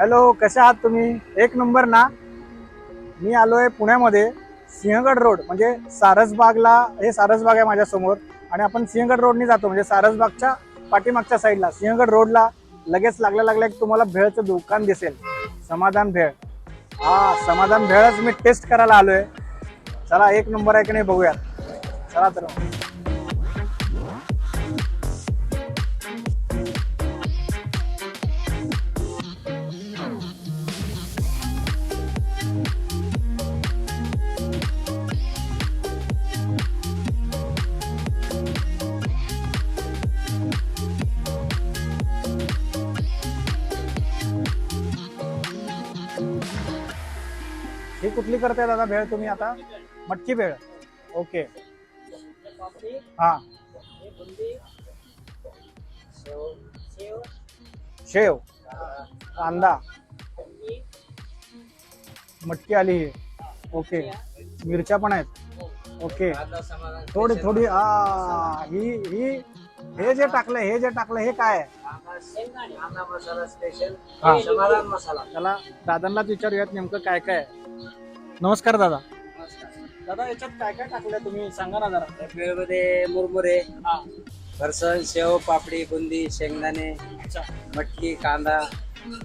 Hello कसे आहात तुम्ही? एक नंबर ना? मी आलो आहे पुण्यामध्ये सिंहगड रोड म्हणजे सारसबागला हे सारसबाग आहे माझ्यासमोर. आणि आपण सिंहगड रोडनी जातो म्हणजे सारसबागच्या पाठीमागच्या साईडला. सिंहगड रोडला लगेच लागल्या लागल्या एक तुम्हाला भेळचं दुकान दिसेल. समाधान भेळ. हा समाधान भेळच मी टेस्ट करायला आलो आहे चला एक नंबर आहे की नाही बघूयात. चला तर ही कुठली करताय दादा? भेळ तुम्ही आता? मटकी भेळ. ओके. हा. शेव. कांदा. मटकी आली ही. ओके. मिरच्या पण आहेत. ओके. थोडी थोडी हा. ही ही हे जे टाकलंय हे जे टाकलंय हे काय मसाला स्पेशल मसाला. त्याला दादांनाच विचारूयात नेमकं काय काय आहे. नमस्कार दादा. दादा याच्यात काय काय टाकलंय तुम्ही? सांगा ना जरा. भेळमध्ये मुरमुरे हा. फरसाण शेव पापडी बुंदी शेंगदाणे अच्छा. मटकी कांदा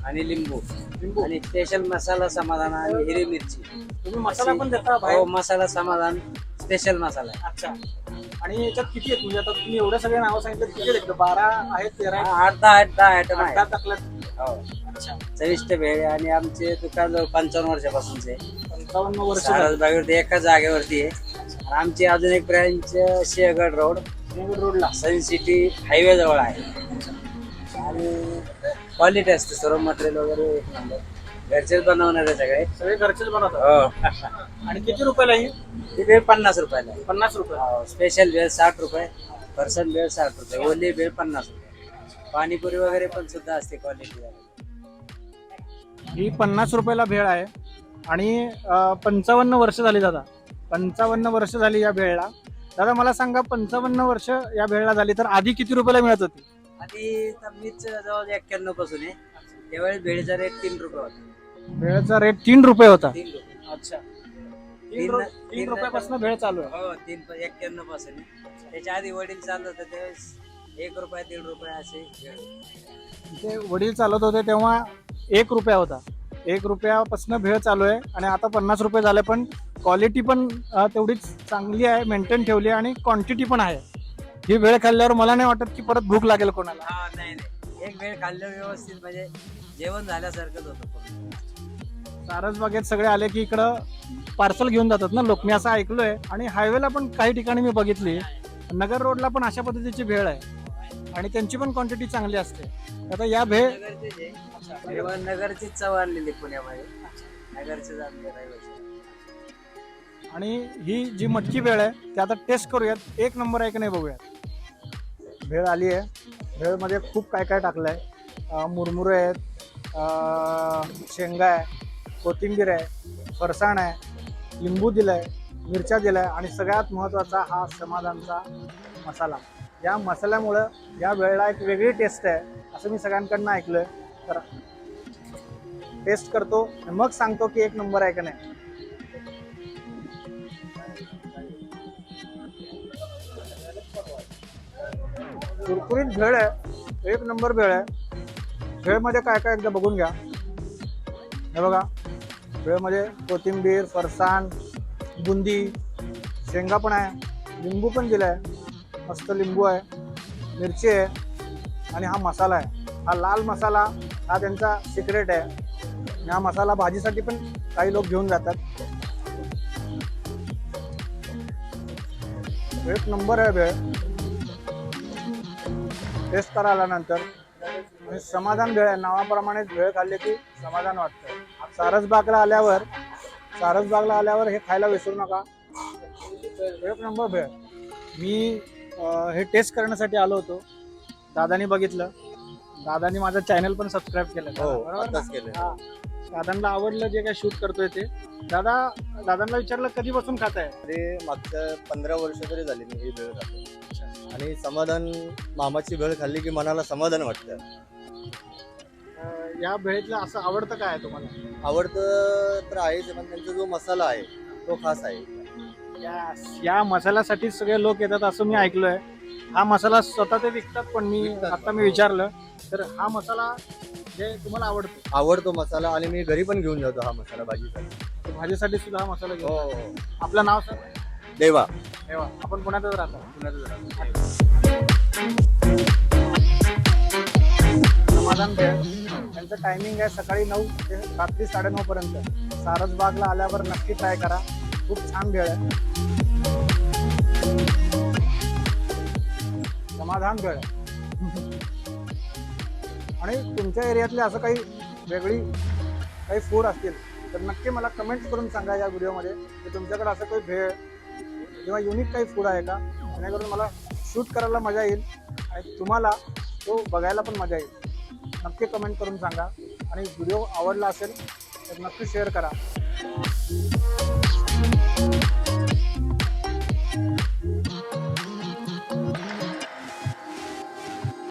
आणि लिंबू. लिंबू. आणि स्पेशल मसाला समाधान आणि हिरवी मिरची. तुम्ही मसाला पण देता हो मसाला समाधान स्पेशल मसाला आहे. अच्छा. आणि याच्यात किती आहेत म्हणजे आता तुम्ही एवढे सगळे नाव सांगितलं किती आहेत? इकडं? बारा आहेत तेरा आहेत? हा, आठ दहा आठ दहा आयटम अठरा आहे टाकल्यात. हो. अच्छा. चविष्ट भेळ आहे आणि आमचे दुकान जवळ पंचावन्न वर्षापासूनचे. पंचावन्न वर्ष झाली. सारसबागेवरती एका जागेवरती आहे. आणि आमची अजून एक ब्रँच सिंहगड रोड. सिंहगड रोडला. सन सिटी हायवे जवळ आहे. आणि क्वालिटी असते सर्व मटेरियल वगैरे. एक नंबर. घरचेच बनवणार आहे सगळे. सगळे घरचेच बनवतात? हो. आणि किती रुपयाला ही? ती पन्नास रुपयाला आहे. पन्नास रुपये. हो, स्पेशल भेळ साठ रुपये पर्सन भेळ साठ रुपये ओली भेळ पन्नास रुपये. पाणीपुरी वगैरे पण सुद्धा असते क्वालिटी ही पन्नास रुपयाला भेळ आहे. आणि पंचावन्न वर्ष झाली दादा. पंचावन्न वर्ष झाली या भेळला दादा मला सांगा पंचावन्न वर्ष या भेळला झाली तर आधी किती रुपयाला मिळत होती? आधी तर मीच जवळ एक्क्याण्णवपासून आहे. त्यावेळेस भेळीचा रेट तीन रुपये होता. भेळचा रेट तीन रुपये होता. तीन रुपये. अच्छा. तीन रुपयापासून भेळ चालू आहे. हो तीन एक्क्याण्णवपासून. त्याच्या आधी वडील चालत होते त्यावेळेस एक रुपया दीड रुपये असे. ते वडील चालत होते तेव्हा एक रुपया होता. एक रुपयापासून भेळ चालू आहे आणि आता पन्नास रुपये झाले पण क्वालिटी पण तेवढीच चांगली आहे मेंटेन ठेवली आहे आणि क्वांटिटी पण आहे. ही भेळ खाल्ल्यावर मला नाही वाटत की परत भूक लागेल कोणाला. हा नाही नाही. एक वेळ खाल्लं व्यवस्थित म्हणजे जेवण झाल्यासारखंच होतं. सारसबागेत सगळे आले की इकडं पार्सल घेऊन जातात ना लोक. मी असं ऐकलोय आणि हायवेला पण काही ठिकाणी मी बघितली. नगर रोडला पण अशा पद्धतीची भेळ आहे. आणि त्यांची पण क्वांटिटी चांगली असते. आता या भेळ. तेव्हा नगरचीच चव आणलेली पुण्यामध्ये. नगरचे आणले रहिवासी. आणि ही जी मटकी भेळ आहे ती आता टेस्ट करूयात. एक नंबर आहे की नाही बघूयात. भेळ आली आहे. भेळमध्ये खूप काय काय टाकलं आहे मुरमुरे आहेत अं, शेंगा आहे कोथिंबीर आहे फरसाण आहे लिंबू दिलं आहे मिरच्या दिल्या आहे आणि सगळ्यात महत्त्वाचा हा समाधानचा मसाला. या मसाल्यामुळं या वेळेला एक वेगळी टेस्ट आहे असं मी सगळ्यांकडनं ऐकलं आहे तर टेस्ट करतो मग सांगतो की एक नंबर आहे का नाही. कुरकुरीत भेळ आहे एक नंबर भेळ आहे. भेळमध्ये काय काय एकदा बघून घ्या. हे बघा भेळमध्ये कोथिंबीर फरसाण बुंदी शेंगा पण आहे लिंबू पण दिलं आहे मस्त लिंबू आहे मिरची आहे आणि हा मसाला आहे. हा लाल मसाला हा त्यांचा सिक्रेट आहे. आणि हा मसाला भाजीसाठी पण काही लोक घेऊन जातात. एक नंबर आहे भेळ टेस्ट करा आल्यानंतर आणि समाधान भेळ आहे. नावाप्रमाणेच भेळ खाल्ली की समाधान वाटतं. सारसबागला आल्यावर सारसबागला आल्यावर हे खायला विसरू नका. एक नंबर भेळ. मी हे टेस्ट करण्यासाठी आलो होतो. दादानी बघितलं. दादानी माझं चॅनल पण सबस्क्राईब केलं. हो बरोबर ना? आताच केलं हा. दादांना आवडलं जे काय शूट करतोय ते. दादा दादांना विचारलं कधीपासून खात आहे तरी मागच्या पंधरा वर्ष तरी झाली मी ही भेळ खातो आणि समाधान मामाची भेळ खाल्ली की मनाला समाधान वाटतं. या भेळेतलं असं आवडतं काय आहे तुम्हाला? आवडतं तर आहेच पण त्यांचा जो मसाला आहे तो खास आहे. या या मसाल्यासाठी सगळे लोक येतात असं मी ऐकलोय. हा मसाला स्वतः ते विकतात पण मी. आता मी विचारलं तर हा मसाला जे तुम्हाला आवडतो. आवडतो मसाला आणि मी घरी पण घेऊन जातो हा मसाला भाजीसाठी. तर भाजीसाठी सुद्धा हा मसाला घेऊन हो जातो. आपलं नाव सर देवा. तेव्हा आपण पुण्यातच राहतो. समाधान भेळ त्यांचं टायमिंग आहे सकाळी नऊ ते रात्री साडेनऊ पर्यंत सारसबागला आल्यावर नक्की ट्राय करा. खूप छान भेळ आहे. समाधान भेळ आहे. आणि तुमच्या एरियातले असं काही वेगळी काही फूड असतील तर नक्की मला कमेंट करून सांगा या व्हिडिओमध्ये की तुमच्याकडे असं काही भेळ किंवा युनिक काही फूड आहे का? जेणेकरून मला शूट करायला मजा येईल आणि तुम्हाला तो बघायला पण मजा येईल. नक्की कमेंट करून सांगा. आणि व्हिडिओ आवडला असेल तर नक्की शेअर करा.